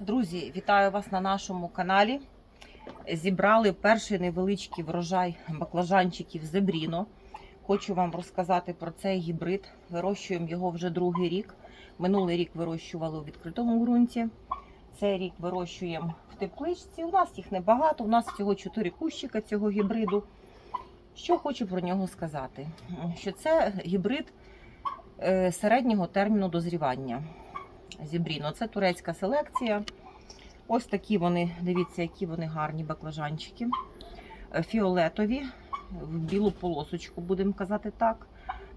Друзі, вітаю вас на нашому каналі. Зібрали перший невеличкий врожай баклажанчиків Зебріно. Хочу вам розказати про цей гібрид. Вирощуємо його вже другий рік. Минулий рік вирощували у відкритому ґрунті. Цей рік вирощуємо в тепличці. У нас їх небагато, у нас всього 4 кущика цього гібриду. Що хочу про нього сказати? Що це гібрид е, середнього терміну дозрівання. Зібріно. Це турецька селекція. Ось такі вони, дивіться, які вони гарні баклажанчики. Е, Фіолетові, в білу полосочку, будемо казати так.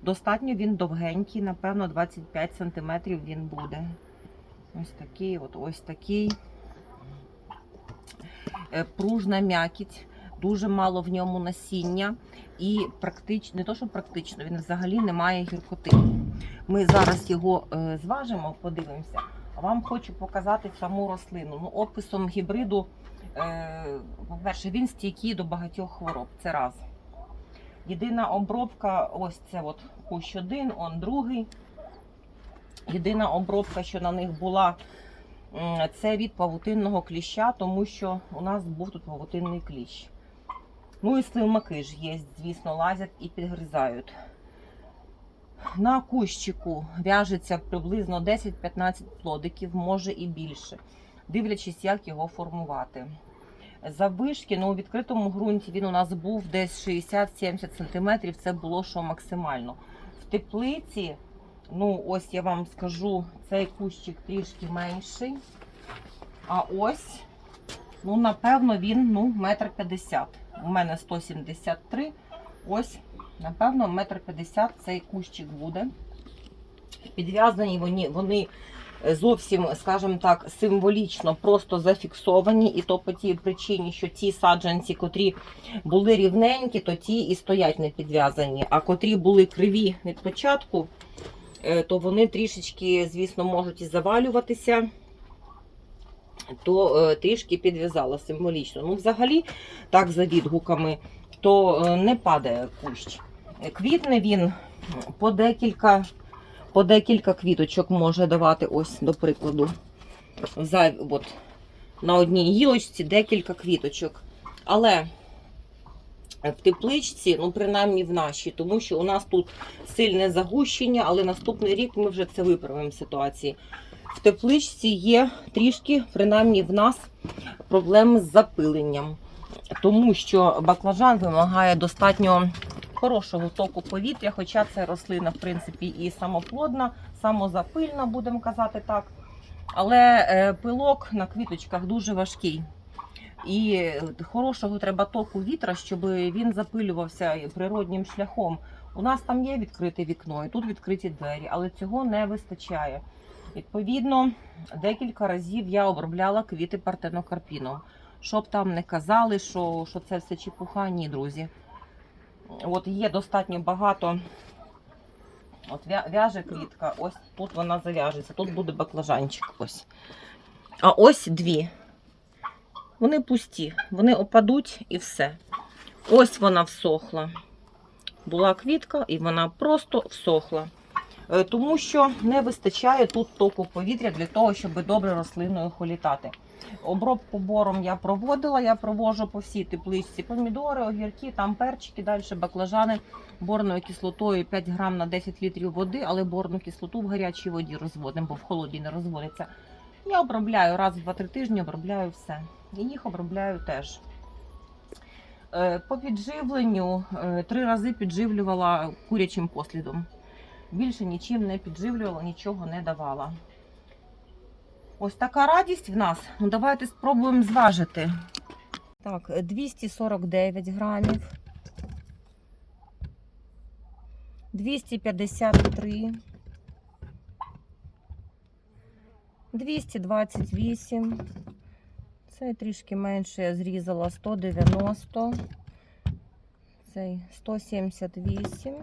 Достатньо він довгенький, напевно, 25 см він буде. Ось такий, от ось такий. Е, Пружна м'якіть, дуже мало в ньому насіння. І практично, не то, що практично, він взагалі не має гіркоти. Ми зараз його е, зважимо, подивимося. Вам хочу показати саму рослину. Ну, описом гібриду, е, по-перше, він стійкий до багатьох хвороб. Це раз. Єдина обробка, ось це от кущ один, он другий. Єдина обробка, що на них була, це від павутинного кліща, тому що у нас був тут павутинний кліщ. Ну і слимаки ж є, звісно, лазять і підгризають. На кущику в'яжеться приблизно 10-15 плодиків, може і більше, дивлячись, як його формувати. Заввишки, ну у відкритому ґрунті він у нас був десь 60-70 см, це було що максимально. В теплиці, ну ось я вам скажу, цей кущик трішки менший. А ось, ну, напевно, він ну, метр п'ятдесят. У мене 173. Ось Напевно, метр п'ятдесят цей кущик буде. Підв'язані вони, вони зовсім, скажімо так, символічно просто зафіксовані. І то по тій причині, що ті саджанці, котрі були рівненькі, то ті і стоять не підв'язані. А котрі були криві від початку, е, то вони трішечки, звісно, можуть і завалюватися. То е, трішки підв'язала символічно. Ну, взагалі, так за відгуками, то е, не падає кущ. Квітне він по декілька, по декілька квіточок може давати, ось, до прикладу. За, от, на одній гілочці декілька квіточок. Але в тепличці, ну, принаймні в нашій, тому що у нас тут сильне загущення, але наступний рік ми вже це виправимо ситуації. В тепличці є трішки, принаймні в нас, проблеми з запиленням. Тому що баклажан вимагає достатньо хорошого току повітря, хоча це рослина, в принципі, і самоплодна, самозапильна, будемо казати так. Але е, пилок на квіточках дуже важкий. І хорошого треба току вітра, щоб він запилювався природнім шляхом. У нас там є відкрите вікно, і тут відкриті двері, але цього не вистачає. Відповідно, декілька разів я обробляла квіти партенокарпіном. Щоб там не казали, що, що це все чепуха, ні, друзі. От є достатньо багато. От в'яже квітка, ось тут вона зав'яжеться, тут буде баклажанчик. Ось. А ось дві. Вони пусті, вони опадуть і все. Ось вона всохла. Була квітка, і вона просто всохла. Е, Тому що не вистачає тут току повітря для того, щоб добре рослиною холітати. Обробку бором я проводила, я проводжу по всій тепличці помідори, огірки, там перчики, далі баклажани борною кислотою 5 грам на 10 літрів води, але борну кислоту в гарячій воді розводимо, бо в холоді не розводиться. Я обробляю раз в 2-3 тижні, обробляю все. І їх обробляю теж. Е, По підживленню е, три рази підживлювала курячим послідом. Більше нічим не підживлювала, нічого не давала. Ось така радість в нас. Ну, давайте спробуємо зважити. Так, 249 грамів. 253. 228. Це трішки менше я зрізала 190. Цей 178.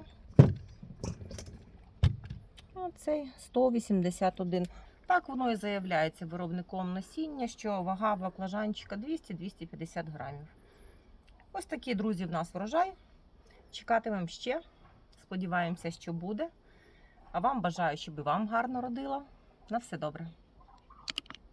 А цей 181. Так воно і заявляється виробником насіння, що вага баклажанчика 200-250 грамів. Ось такий, друзі, в нас врожай. Чекатимемо ще. Сподіваємося, що буде. А вам бажаю, щоб і вам гарно родило. На все добре.